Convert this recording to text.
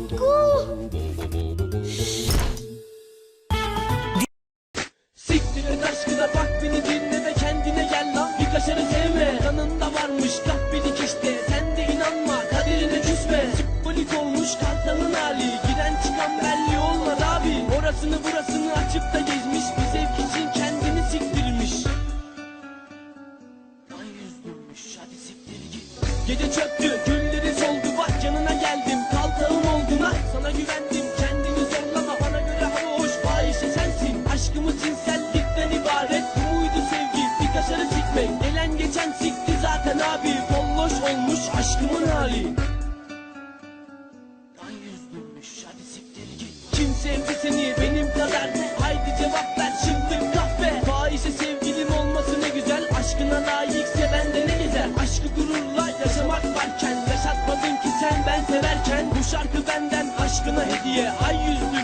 Utku. Siktir et aşkına bak beni dinle de kendine gel lan. Bir kaşarı sevme Kanında varmış kahpelik işte sen de inanma kaderine küsme. Süppolik olmuş kartalın hali. Giren çıkan belli olmadı abi. Orasını burasını açıp da gezmiş. Bir zevk için kendini siktirmiş. Lan yüz durmuş hadi siktir git. Gece çöktü gün aşkımız cinsellikten ibaret. Bu sevgi bir kaşarı sikmek. Gelen geçen sikti zaten abi. Bolloş olmuş aşkımın hali. Ay yüzlüymüş hadi siktir git. Kim sevdi seni benim kadar. Haydi cevap ver şimdi kahve. Fahişe sevgilim olması ne güzel. Aşkına layık seven de ne gezer? Aşkı gururla yaşamak varken Yaşatmadın ki sen ben severken. Bu şarkı benden aşkına hediye. Ay yüzlü